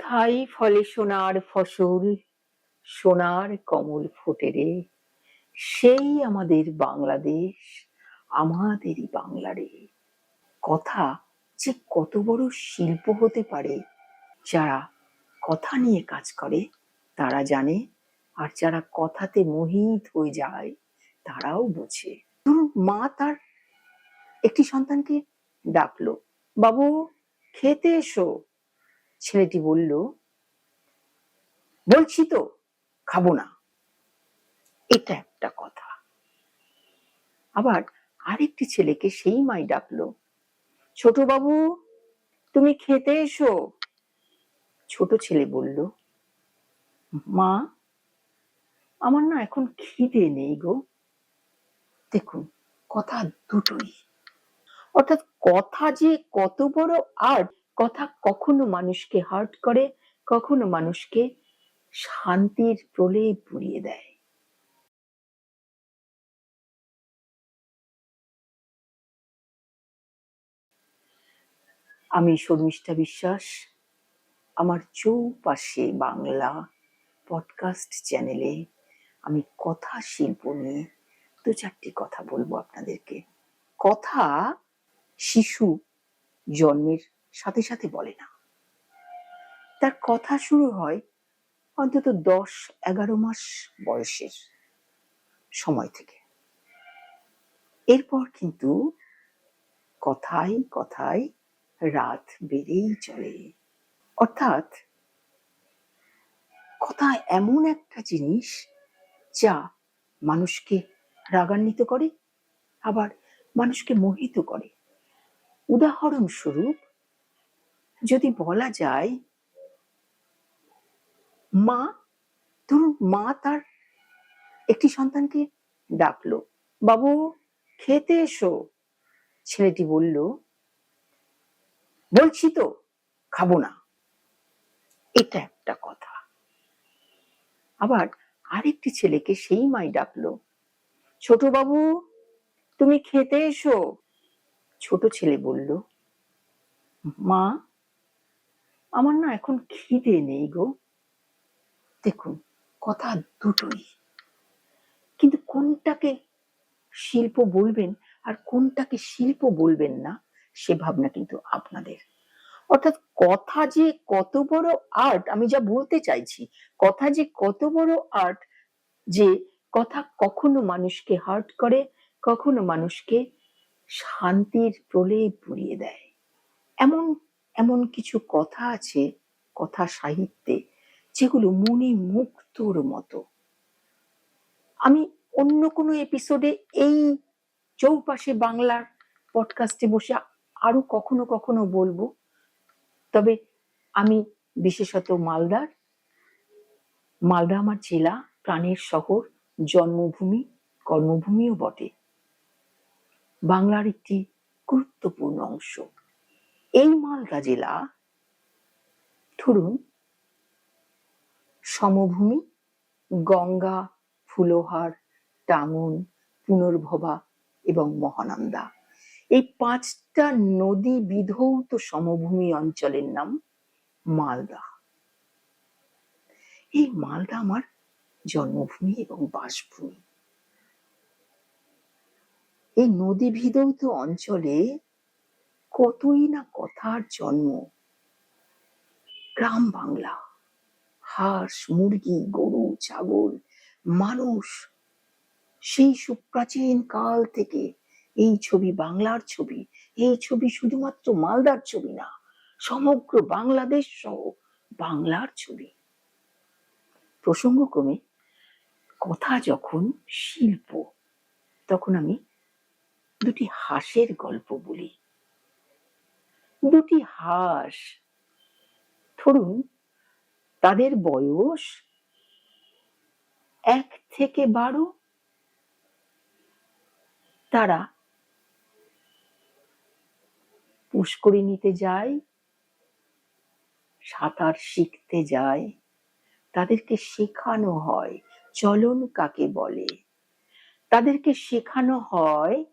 কোথায় ফলে সোনার ফসল? সোনার কমল ফোটে রে। সেই আমাদের বাংলাদেশ, আমাদেরই বাংলা রে। কথা যে কত বড় শিল্প হতে পারে, যারা কথা নিয়ে কাজ করে, তারা জানে। আর যারা কথাতে মোহিত হয়ে যায়, তারাও বোঝে। ধরুন মা তার একটি সন্তানকে ডাকলো, বাবু, খেতে এসো। ছেলেটি বলল, বলছি তো, খাব না। এটা একটা কথা। আবার আরেকটি ছেলেকে সেই মাই ডাকলো ছোট বাবু তুমি খেতে এসো। ছোট ছেলে বলল, মা, আমার না এখন খিদে নেই গো। দেখুন, কথা দুটোই। অর্থাৎ কথা যে কত বড় আর্ট কথা কখনো মানুষকে হার্ট করে, কখনো মানুষকে শান্তির প্রলেপ পুড়িয়ে দেয়। আমি শর্মিষ্ঠা বিশ্বাস, আমার চৌপাশে বাংলা পডকাস্ট চ্যানেলে আমি কথা শিল্প নিয়ে দু চারটি কথা বলব আপনাদেরকে। কথা শিশু জন্মের সাথে সাথে বলে না। তার কথা শুরু হয় অন্তত দশ এগারো মাস বয়সের সময় থেকে। এরপর কিন্তু কথাই কথায় রাত বেড়েই চলে। অর্থাৎ কথা এমন একটা জিনিস যা মানুষকে রাগান্বিত করে, আবার মানুষকে মোহিত করে। উদাহরণস্বরূপ যদি বলা যায়, মা, ধরুন মা তার একটি সন্তানকে ডাকলো, বাবু, খেতে এসো। ছেলেটি বলল, বলছি তো, খাব না। এটা একটা কথা। আবার আরেকটি ছেলেকে সেই মাই ডাকলো, ছোট বাবু, তুমি খেতে এসো। ছোট ছেলে বলল, মা আমার না এখন খিদে নেই গো। দেখুন, কথা দুটোই। কিন্তু কোনটাকে শিল্প বলবেন আর কোনটাকে শিল্প বলবেন না, সে ভাবনা কিন্তু আপনাদের। অর্থাৎ কথা যে কত বড় আর্ট, আমি যা বলতে চাইছি, কথা যে কত বড় আর্ট, যে কথা কখনো মানুষকে হার্ট করে, কখনো মানুষকে শান্তির প্রলেপ পুড়িয়ে দেয়। এমন এমন কিছু কথা আছে, কথা সাহিত্যে, যেগুলো মনে মুক্তর মতো। আমি অন্য কোনো এপিসোডে এই চৌপাশে বাংলার পডকাস্টে বসে আরও কখনো কখনো বলব। তবে আমি বিশেষত মালদার, মালদা আমার জেলা, প্রাণের শহর, জন্মভূমি, কর্মভূমিও বটে। বাংলার একটি গুরুত্বপূর্ণ অংশ। এই মালদা জেলা, ধরুন, সমভূমি, গঙ্গা, ফুলোহার টাঙ্গন পুনর্ভবা এবং মহানন্দা। এই পাঁচটা নদী বিধৌত সমভূমি অঞ্চলের নাম মালদা। এই মালদা আমার জন্মভূমি এবং বাসভূমি। এই নদী বিধৌত অঞ্চলে কতই না কথার জন্ম। গ্রাম বাংলা, হাঁস, মুরগি, গরু, ছাগল, মানুষ, সেই সুপ্রাচীন কাল থেকে এই ছবি বাংলার ছবি, এই ছবি শুধুমাত্র মালদার ছবি না, সমগ্র বাংলাদেশ সহ বাংলার ছবি। প্রসঙ্গক্রমে কথা যখন শিল্প, তখন আমি দুটি হাঁসের গল্প বলি। দুটি হাঁস। ধরুন, তাদের বয়স এক থেকে বারো। তারা পুষ্করিণীতে যায়, সাঁতার শিখতে যায়, তাদেরকে শেখানো হয়, চলন কাকে বলে? তাদেরকে শেখানো হয়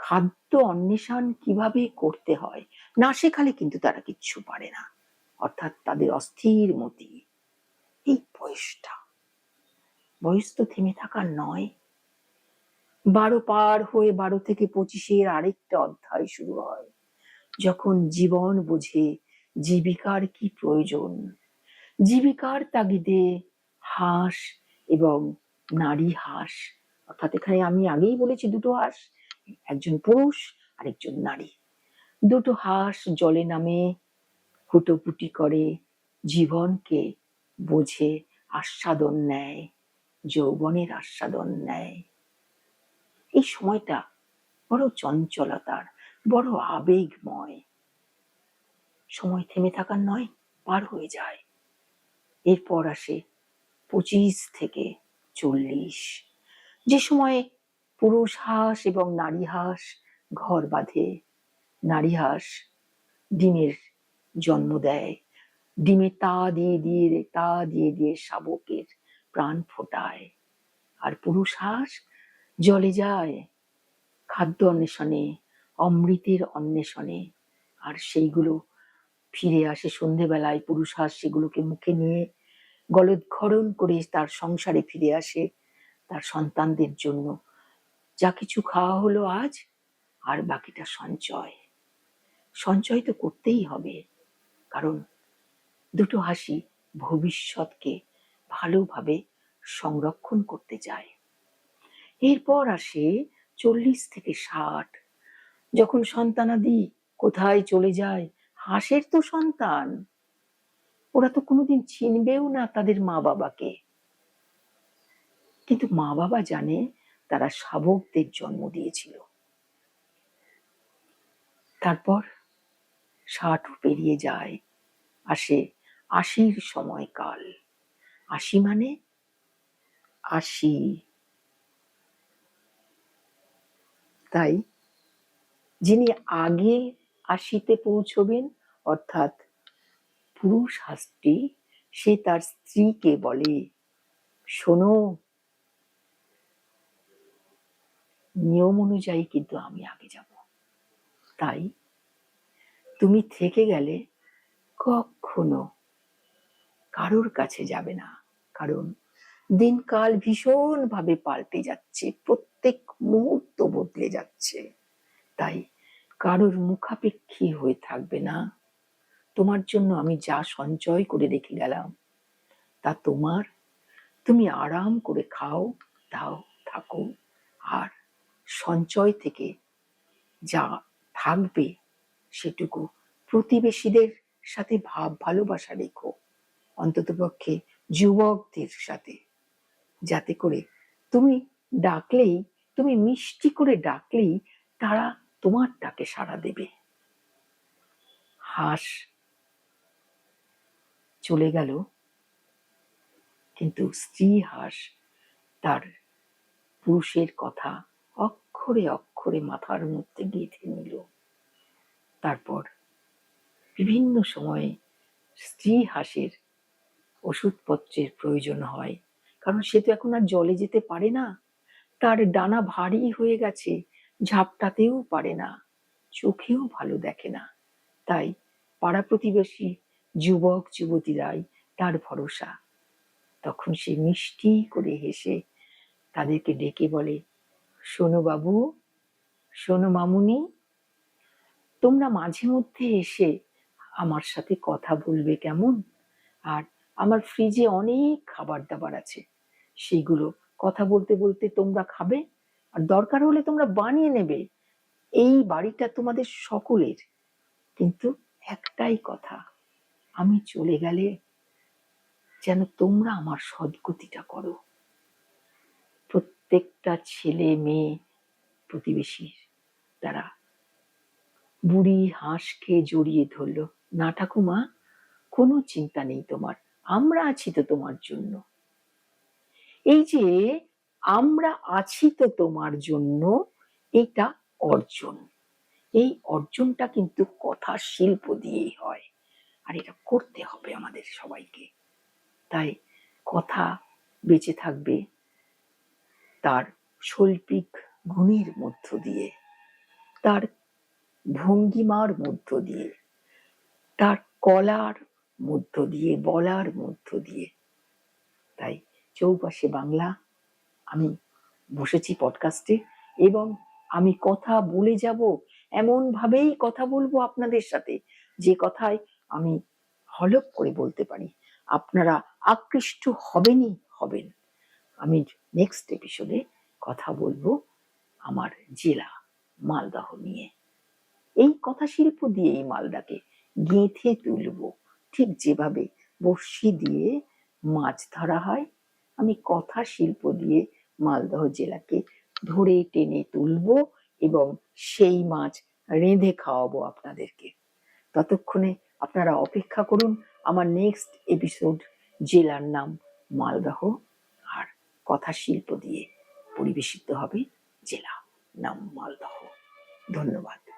খাদ্য অন্বেষণ কীভাবে করতে হয়? না শেখালে কিন্তু তারা কিচ্ছু পারে না। অর্থাৎ তাদের অস্থির মতি। এই বয়সটা। বয়স তো থেমে থাকার নয়। বারো পার হয়ে বারো থেকে পঁচিশের আরেকটা অধ্যায় শুরু হয়। যখন জীবন বোঝে জীবিকার কি প্রয়োজন। জীবিকার তাগিদে হাঁস এবং নারী হাঁস। অর্থাৎ এখানে আমি আগেই বলেছি দুটো হাঁস। একজন পুরুষ, আরেকজন নারী। দুটো হাঁস জলে নামে, হুটোপুটি করে, জীবনকে বোঝে, আস্বাদন নেয়, যৌবনের আস্বাদন নেয়। এই সময়টা বড় চঞ্চলতার, বড় আবেগময়। সময় থেমে থাকার নয়, পার হয়ে যায়। এরপর আসে পঁচিশ থেকে চল্লিশ। যে সময় পুরুষ হাঁস এবং নারী হাঁস ঘর বাঁধে। নারী হাঁস ডিমের জন্ম দেয়। ডিমে তা দিয়ে দিয়ে তা দিয়ে দিয়ে শাবকের প্রাণ ফোটায়। আর পুরুষ হাঁস জলে যায় খাদ্য অন্বেষণে, অমৃতের অন্বেষণে। আর সেইগুলো ফিরে আসে সন্ধেবেলায়। পুরুষ হাঁস সেগুলোকে মুখে নিয়ে গলৎক্ষরণ করে তার সংসারে ফিরে আসে তার সন্তানদের জন্য। যা কিছু খাওয়া হলো আজ, আর বাকিটা সঞ্চয়। সঞ্চয় তো করতেই হবে, কারণ দুটো হাসি ভবিষ্যৎকে ভালোভাবে সংরক্ষণ করতে চায়। এরপর আসে চল্লিশ থেকে ষাট। যখন সন্তানাদি কোথায় চলে যায়, হাঁসের তো সন্তান। ওরা তো কোনোদিন চিনবেও না তাদের মা বাবাকে কিন্তু মা বাবা জানে তারা শাবকদের জন্ম দিয়েছিল। তারপর ষাটও পেরিয়ে যায়, আসে আশির সময়কাল। আশি মানে আশি। তাই যিনি আগে আশিতে পৌঁছবেন, অর্থাৎ পুরুষ হাসটি, সে তার স্ত্রীকে বলে, শোনো নিয়ম অনুযায়ী কিন্তু আমি আগে যাব। তাই তুমি থেকে গেলে কখনো কারোর কাছে যাবে না, কারণ দিনকাল ভীষণভাবে পাল্টে যাচ্ছে, প্রত্যেক মুহূর্ত বদলে যাচ্ছে। তাই কারোর মুখাপেক্ষী হয়ে থাকবে না। তোমার জন্য আমি যা সঞ্চয় করে রেখে গেলাম, তা তোমার। তুমি আরাম করে খাও, দাও, থাকো। সঞ্চয় থেকে যা থাকবে সেটুকু প্রতিবেশীদের সাথে ভাব ভালোবাসা রেখো। অন্ততপক্ষে যুবকদের সাথে। যাতে করে তুমি ডাকলেই, তুমি মিষ্টি করে ডাকলেই তারা তোমার ডাকে সাড়া দেবে। হাঁস চলে গেল। কিন্তু স্ত্রী হাঁস তার পুরুষের কথা অক্ষরে অক্ষরে মাথার মধ্যে গেঁথে নিল। তারপর বিভিন্ন সময়ে স্ত্রী হাঁসের ওষুধপত্রের প্রয়োজন হয়, কারণ সে তো এখন আর জলে যেতে পারে না। তার ডানা ভারী হয়ে গেছে, ঝাপটাতেও পারে না, চোখেও ভালো দেখে না। তাই পাড়া প্রতিবেশী যুবক, যুবতীরাই তার ভরসা। তখন সে মিষ্টি করে হেসে তাদেরকে ডেকে বলে শোনো বাবু, শোনো মামুনি, তোমরা মাঝে মধ্যে এসে আমার সাথে কথা বলবে কেমন? আর আমার ফ্রিজে অনেক খাবার দাবার আছে। সেগুলো কথা বলতে বলতে তোমরা খাবে, আর দরকার হলে তোমরা বানিয়ে নেবে। এই বাড়িটা তোমাদের সকলের। কিন্তু একটাই কথা, আমি চলে গেলে যেন তোমরা আমার সদ্গতিটা করো। প্রত্যেকটা ছেলে মেয়ে প্রতিবেশীর তারা বুড়ি হাঁসকে জড়িয়ে ধরলো, না ঠাকুমা, কোনো চিন্তা নেই তোমার, আমরা আছি তো তোমার জন্য। এই যে, আমরা আছি তো তোমার জন্য, এটা অর্জন। এই অর্জনটা কিন্তু কথা শিল্প দিয়েই হয়, আর এটা করতে হবে আমাদের সবাইকে। তাই কথা বেঁচে থাকবে। তার শৈল্পিক গুণের মধ্য দিয়ে, তার ভঙ্গিমার মধ্য দিয়ে, তার কলার মধ্য দিয়ে, বলার মধ্য দিয়ে। তাই চৌপাশে বাংলা, আমি বসেছি পডকাস্টে এবং আমি কথা বলে যাব এমন ভাবেই কথা বলব আপনাদের সাথে, যে কথায় আমি হলপ করে বলতে পারি। আপনারা আকৃষ্ট হবেনই হবেন। আমি নেক্সট এপিসোডে কথা বলব আমার জেলা মালদহ নিয়ে। এই কথা শিল্প দিয়ে এই মালদাকে গেঁথে তুলবো। ঠিক যেভাবে বড়শি দিয়ে মাছ ধরা হয়, আমি কথা শিল্প দিয়ে মালদহ জেলাকে ধরে টেনে তুলবো এবং সেই মাছ রেঁধে খাওয়াবো আপনাদেরকে। ততক্ষণে আপনারা অপেক্ষা করুন, আমার নেক্সট এপিসোড জেলার নাম মালদহ। কথা শিল্প দিয়ে পরিবেশিত হবে জেলা নাম মালদহ ধন্যবাদ।